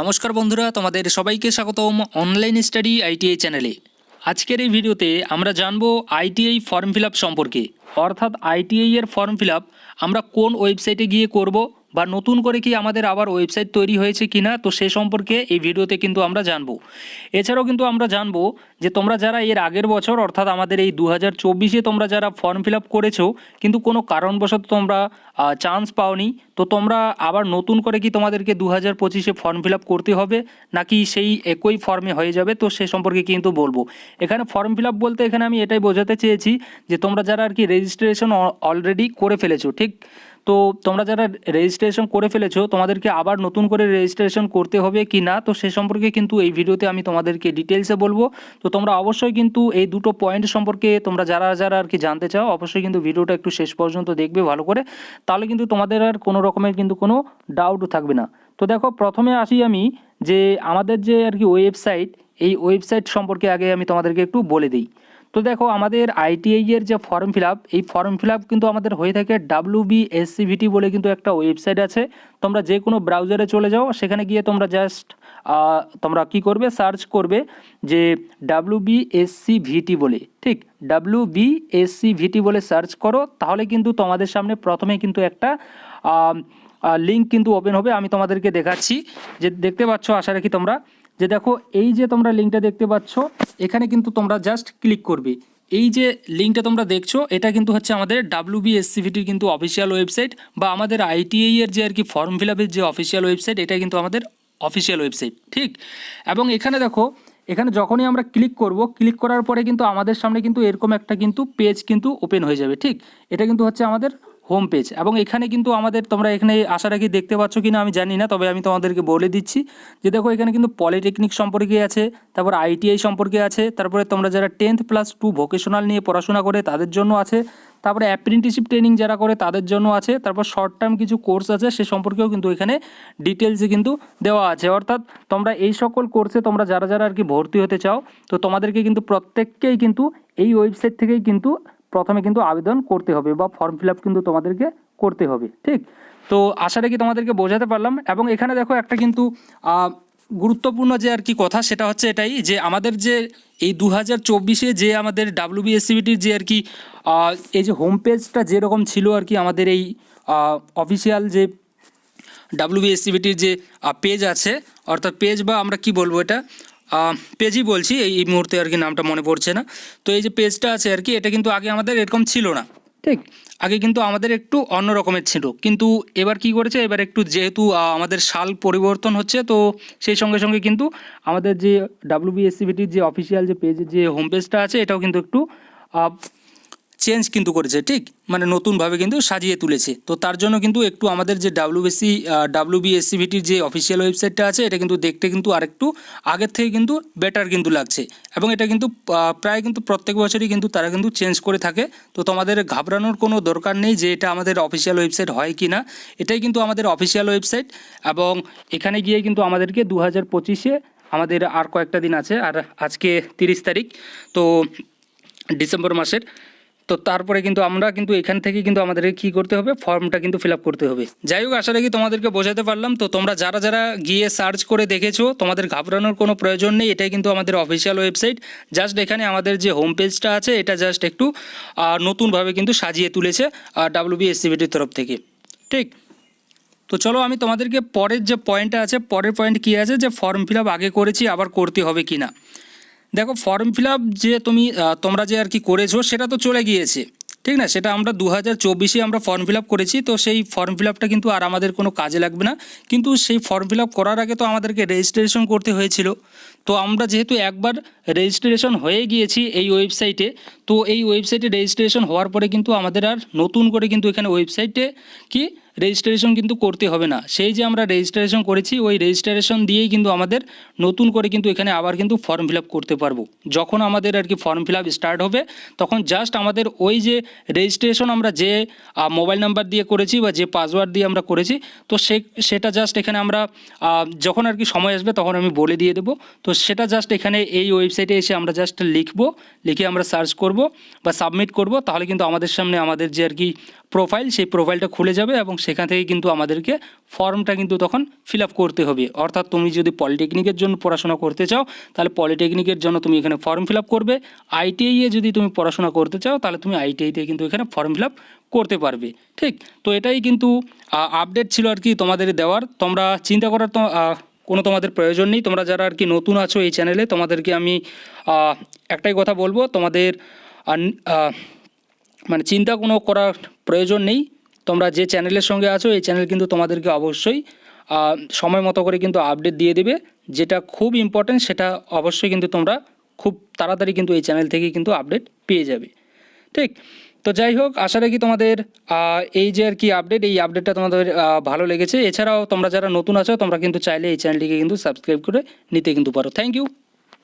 নমস্কার বন্ধুরা, তোমাদের সবাইকে স্বাগতম অনলাইন স্টাডি আইটিআই চ্যানেলে আজকের এই ভিডিওতে আমরা জানব আইটিআই ফর্ম ফিল সম্পর্কে। অর্থাৎ আইটিআই এর ফর্ম ফিল আমরা কোন ওয়েবসাইটে গিয়ে করব বা নতুন করে কি আমাদের আবার ওয়েবসাইট তৈরি হয়েছে কি না তো সে সম্পর্কে এই ভিডিওতে কিন্তু আমরা জানব। এছাড়াও কিন্তু আমরা জানব যে তোমরা যারা এর আগের বছর, অর্থাৎ আমাদের এই দু হাজার চব্বিশে তোমরা যারা ফর্ম ফিল আপ করেছ, কিন্তু কোনো কারণবশত তোমরা চান্স পাওনি, তো তোমরা আবার নতুন করে কি তোমাদেরকে দু হাজার পঁচিশে ফর্ম ফিল আপ করতে হবে, নাকি সেই একই ফর্মে হয়ে যাবে, তো সে সম্পর্কে কিন্তু বলব। এখানে ফর্ম ফিল আপ বলতে এখানে আমি এটাই বোঝাতে চেয়েছি যে তোমরা যারা আর কি রেজিস্ট্রেশন অলরেডি করে ফেলেছো, ঠিক? তো তোমরা যারা রেজিস্ট্রেশন করে ফেলেছো, তোমাদেরকে আবার নতুন করে রেজিস্ট্রেশন করতে হবে কি না? তো সে সম্পর্কে কিন্তু এই ভিডিওতে আমি তোমাদেরকে ডিটেলসে বলব। তো তোমরা অবশ্যই কিন্তু এই দুটো পয়েন্ট সম্পর্কে তোমরা যারা যারা আর কি জানতে চাও, অবশ্যই কিন্তু ভিডিওটা একটু শেষ পর্যন্ত দেখবে ভালো করে। তাহলে কিন্তু তোমাদের আর কোনো রকমের কিন্তু কোনো ডাউট থাকবে না। তো দেখো, প্রথমে আসি আমি যে আমাদের যে আর কি ওয়েবসাইট এই ওয়েবসাইট সম্পর্কে আগে আমি তোমাদেরকে একটু বলে দিই। তো দেখো আমাদের আইটিআই এর যে ফর্ম ফিল এই ফর্ম ফিল কিন্তু আমাদের হয়ে থাকে ডাব্লিউ বিএসসিভিটি বলে কিন্তু একটা ওয়েবসাইট আছে। তোমরা যে কোনো ব্রাউজারে চলে যাও, সেখানে গিয়ে তোমরা জাস্ট তোমরা কি করবে? সার্চ করবে যে ডাব্লিউ বিএসসিভিটি বলে, ঠিক? ডাব্লিউ বিএসসিভিটি বলে সার্চ করো, তাহলে কিন্তু তোমাদের সামনে প্রথমে কিন্তু একটা লিঙ্ক কিন্তু ওপেন হবে। আমি তোমাদেরকে দেখাচ্ছি। যে দেখতে পাচ্ছ, আশা রাখি তোমরা যে দেখো, এই যে তোমরা লিঙ্কটা দেখতে পাচ্ছ, এখানে কিন্তু তোমরা জাস্ট ক্লিক করবে। এই যে লিঙ্কটা তোমরা দেখছ, এটা কিন্তু হচ্ছে আমাদের ডাব্লিউ বিএসসিভিটির কিন্তু অফিসিয়াল ওয়েবসাইট বা আমাদের আইটিআই এর যে আর কি ফর্ম ফিল আপের যে অফিসিয়াল ওয়েবসাইট এটা কিন্তু আমাদের অফিসিয়াল ওয়েবসাইট ঠিক? এবং এখানে দেখো, এখানে যখনই আমরা ক্লিক করব ক্লিক করার পরে কিন্তু আমাদের সামনে কিন্তু এরকম একটা কিন্তু পেজ কিন্তু ওপেন হয়ে যাবে, ঠিক? এটা কিন্তু হচ্ছে আমাদের হোম পেজ এবং এখানে কিন্তু আমাদের তোমরা এখানে আসার আগে দেখতে পাচ্ছ কি না আমি জানি না, তবে আমি তোমাদেরকে বলে দিচ্ছি যে দেখো এখানে কিন্তু পলিটেকনিক সম্পর্কে আছে, তারপর আইটিআই সম্পর্কে আছে, তারপরে তোমরা যারা টেন্থ প্লাস টু ভোকেশনাল নিয়ে পড়াশোনা করে তাদের জন্য আছে, তারপরে অ্যাপ্রেন্টিসশিপ ট্রেনিং যারা করে তাদের জন্য আছে, তারপর শর্ট টার্ম কিছু কোর্স আছে সে সম্পর্কেও কিন্তু এখানে ডিটেলসে কিন্তু দেওয়া আছে। অর্থাৎ তোমরা এই সকল কোর্সে তোমরা যারা যারা আর কি ভর্তি হতে চাও, তো তোমাদেরকে কিন্তু প্রত্যেককেই কিন্তু এই ওয়েবসাইট থেকেই কিন্তু প্রথমে কিন্তু আবেদন করতে হবে বা ফর্ম ফিল আপ কিন্তু তোমাদেরকে করতে হবে, ঠিক? তো আশা রাখি তোমাদেরকে বোঝাতে পারলাম এবং এখানে দেখো একটা কিন্তু গুরুত্বপূর্ণ যে আর কি কথা সেটা হচ্ছে এটাই যে আমাদের যে এই দু হাজার চব্বিশে যে আমাদের ডাব্লিউ বিএসসিবিটির যে আর কি এই যে হোম পেজটা যেরকম ছিল আর কি আমাদের এই অফিসিয়াল যে ডাব্লিউ বিএসসিবিটির যে পেজ আছে, অর্থাৎ পেজ বা আমরা কি বলব এটা পেজই বলছি এই মুহূর্তে আর কি নামটা মনে পড়ছে না। তো এই যে পেজটা আছে আর কি এটা কিন্তু আগে আমাদের এরকম ছিল না। ঠিক। আগে কিন্তু আমাদের একটু অন্য রকমের ছিল। কিন্তু এবার কি করেছে এবার একটু যেহেতু আমাদের সাল পরিবর্তন হচ্ছে তো সেই সঙ্গে সঙ্গে কিন্তু আমাদের যে ডাব্লিউবিএসসিবিটির যে অফিসিয়াল যে পেজের যে হোম পেজটা আছে এটাও কিন্তু একটু চেঞ্জ কিন্তু করেছে, ঠিক? মানে নতুনভাবে কিন্তু সাজিয়ে তুলেছে। তো তার জন্য কিন্তু একটু আমাদের যে ডাব্লিউবিসি ডাব্লিউবিএসসিভিটির যে অফিসিয়াল ওয়েবসাইটটা আছে, এটা কিন্তু দেখতে কিন্তু আরেকটু আগের থেকে কিন্তু বেটার কিন্তু লাগছে। এবং এটা কিন্তু প্রায় কিন্তু প্রত্যেক বছরই কিন্তু তারা কিন্তু চেঞ্জ করে থাকে। তো তোমাদের ঘাবড়ানোর কোনো দরকার নেই যে এটা আমাদের অফিসিয়াল ওয়েবসাইট হয় কি না এটাই কিন্তু আমাদের অফিসিয়াল ওয়েবসাইট এবং এখানে গিয়ে কিন্তু আমাদেরকে দু হাজার পঁচিশে আমাদের আর কয়েকটা দিন আছে। আর আজকে তিরিশ তারিখ। তো ডিসেম্বর মাসের তো তারপরে কিন্তু আমরা কিন্তু এখান থেকে কিন্তু আমাদেরকে কী করতে হবে? ফর্মটা কিন্তু ফিল করতে হবে। যাই হোক, আশা রাখি তোমাদেরকে বোঝাতে পারলাম। তো তোমরা যারা যারা গিয়ে সার্চ করে দেখেছ, তোমাদের ঘাবড়ানোর কোনো প্রয়োজন নেই। এটাই কিন্তু আমাদের অফিসিয়াল ওয়েবসাইট জাস্ট এখানে আমাদের যে হোম পেজটা আছে, এটা জাস্ট একটু নতুনভাবে কিন্তু সাজিয়ে তুলেছে ডাব্লিউ বিএসসিবিটির তরফ থেকে। ঠিক? তো চলো, আমি তোমাদেরকে পরের যে পয়েন্টটা আছে, পরের পয়েন্ট কী আছে? যে ফর্ম ফিল আগে করেছি, আবার করতে হবে কি না দেখো ফর্ম ফিল আপ যে তুমি তোমরা যে আর কি করেছ সেটা তো চলে গিয়েছে, ঠিক না? সেটা আমরা দু হাজার চব্বিশে আমরা ফর্ম ফিল আপ করেছি, তো সেই ফর্ম ফিল আপটা কিন্তু আর আমাদের কোনো কাজে লাগবে না। কিন্তু সেই ফর্ম ফিল আপ করার আগে তো আমাদেরকে রেজিস্ট্রেশন করতে হয়েছিল। তো আমরা যেহেতু একবার রেজিস্ট্রেশন হয়ে গিয়েছি এই ওয়েবসাইটে তো এই ওয়েবসাইটে রেজিস্ট্রেশন হওয়ার পরে কিন্তু আমাদের আর নতুন করে কিন্তু এখানে ওয়েবসাইটে কি রেজিস্ট্রেশন কিন্তু করতে হবে না। সেই যে আমরা রেজিস্ট্রেশন করেছি, ওই রেজিস্ট্রেশন দিয়েই কিন্তু আমাদের নতুন করে কিন্তু এখানে আবার কিন্তু ফর্ম ফিল করতে পারব। যখন আমাদের আর কি ফর্ম ফিল স্টার্ট হবে, তখন জাস্ট আমাদের ওই যে রেজিস্ট্রেশন আমরা যে মোবাইল নাম্বার দিয়ে করেছি বা যে পাসওয়ার্ড দিয়ে আমরা করেছি, তো সে, সেটা জাস্ট এখানে আমরা যখন আর কি সময় আসবে তখন আমি বলে দিয়ে দেবো। তো সেটা জাস্ট এখানে এই ওয়েবসাইটে এসে আমরা জাস্ট লিখব, লিখে আমরা সার্চ করব বা সাবমিট করব, তাহলে কিন্তু আমাদের সামনে আমাদের যে আর কি প্রোফাইল সেই প্রোফাইলটা খুলে যাবে এবং সেখান থেকে কিন্তু আমাদেরকে ফর্মটা কিন্তু তখন ফিল আপ করতে হবে। অর্থাৎ তুমি যদি পলিটেকনিকের জন্য পড়াশোনা করতে চাও, তাহলে পলিটেকনিকের জন্য তুমি এখানে ফর্ম ফিল আপ করবে। আইটিআইয়ে যদি তুমি পড়াশোনা করতে চাও, তাহলে তুমি আইটিআইতে কিন্তু এখানে ফর্ম ফিল আপ করতে পারবে। ঠিক? তো এটাই কিন্তু আপডেট ছিল আর কি তোমাদের দেওয়ার। তোমরা চিন্তা করার তো কোনো তোমাদের প্রয়োজন নেই। তোমরা যারা আর কি নতুন আছো এই চ্যানেলে তোমাদেরকে আমি একটাই কথা বলব। তোমাদের মানে চিন্তা কোনো করার প্রয়োজন নেই। তোমরা যে চ্যানেলের সঙ্গে আছো, এই চ্যানেল কিন্তু তোমাদেরকে অবশ্যই সময় মতো করে কিন্তু আপডেট দিয়ে দেবে। যেটা খুব ইম্পর্টেন্ট সেটা অবশ্যই কিন্তু তোমরা খুব তাড়াতাড়ি কিন্তু এই চ্যানেল থেকে কিন্তু আপডেট পেয়ে যাবে। ঠিক? তো যাই হোক, আশা রাখি তোমাদের এই যে আর কি আপডেট এই আপডেটটা তোমাদের ভালো লেগেছে। এছাড়াও তোমরা যারা নতুন আছো, তোমরা কিন্তু চাইলে এই চ্যানেলটিকে কিন্তু সাবস্ক্রাইব করে নিতে কিন্তু পারো। Thank you